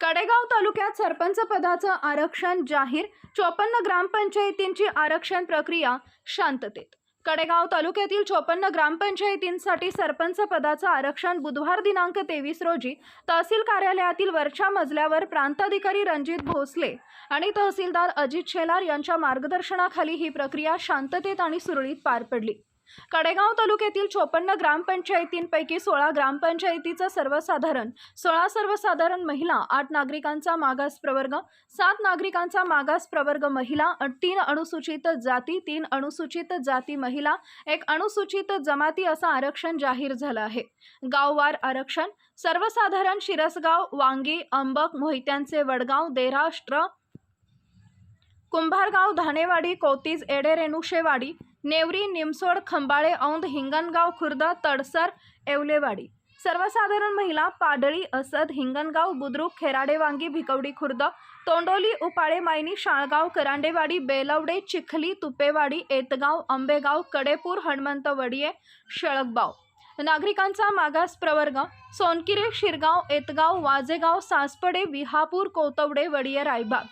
कडेगाव तालुक्यात सरपंच पदाचं आरक्षण जाहीर चोपन्न ग्रामपंचायतींची आरक्षण प्रक्रिया शांततेत. कडेगाव तालुक्यातील चोपन्न ग्रामपंचायतींसाठी सरपंच पदाचं आरक्षण बुधवार दिनांक तेवीस रोजी तहसील कार्यालयातील वरच्या मजल्यावर प्रांताधिकारी रणजित भोसले आणि तहसीलदार अजित शेलार यांच्या मार्गदर्शनाखाली ही प्रक्रिया शांततेत आणि सुरळीत पार पडली. कडेगाव तालुक्यातील चोपन्न ग्रामपंचायतींपैकी सोळा ग्रामपंचायतीचं सर्वसाधारण सोळा सर्वसाधारण महिला आठ नागरिकांचा मागास प्रवर्ग सात नागरिकांचा मागास प्रवर्ग महिला तीन अनुसूचित जाती तीन अनुसूचित जाती महिला एक अनुसूचित जमाती असं आरक्षण जाहीर झालं आहे. गाववार आरक्षण सर्वसाधारण शिरसगाव वांगी अंबक मोहित्यांचे वडगाव देराष्ट्र कुंभारगाव धानेवाडी कोतीज एडे रेणुशेवाडी नेवरी निमसोड खंबाळे औंध हिंगणगाव खुर्द तडसर येवलेवाडी. सर्वसाधारण महिला पाडळी असद हिंगणगाव बुद्रुक खेराडे वांगी भिकवडी खुर्द तोंडोली उपाळे मायनी शाळगाव करांडेवाडी बेलवडे चिखली तुपेवाडी एतगाव आंबेगाव कडेपूर हनुमंत वडिये शळकबाव नागरिकांचा मागास प्रवर्ग सोनकिरे शिरगाव एतगाव वाजेगाव सासपडे विहापूर कोतवडे वडिये रायबाग.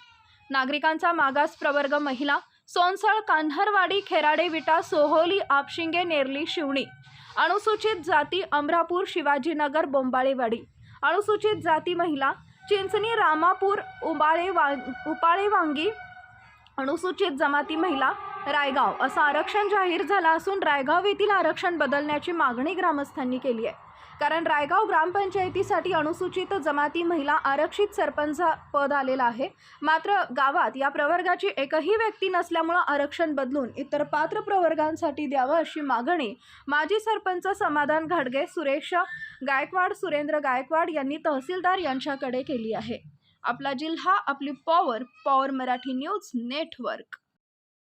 नागरिकांचा मागास प्रवर्ग महिला सोनसळ कान्हरवाडी खेराडे विटा सोहोली आपशिंगे नेरली शिवणी. अनुसूचित जाती अमरापूर शिवाजीनगर बोंबाळेवाडी. अनुसूचित जाती महिला चिंचणी रामापूर उबाळे वा उपाळे वांगी. अनुसूचित जमाती महिला रायगाव. असं आरक्षण जाहीर झालं असून रायगाव येथील आरक्षण बदलण्याची मागणी ग्रामस्थांनी केली आहे. कारण रायगाव ग्रामपंचायतीसाठी अनुसूचित जमाती महिला आरक्षित सरपंच पद आलेलं आहे. मात्र गावात या प्रवर्गाची एकही व्यक्ती नसल्यामुळं आरक्षण बदलून इतर पात्र प्रवर्गांसाठी द्यावं अशी मागणी माजी सरपंच समाधान घाडगे सुरेश गायकवाड सुरेंद्र गायकवाड यांनी तहसीलदार यांच्याकडे केली आहे. आपला जिल्हा आपली power power Marathi news network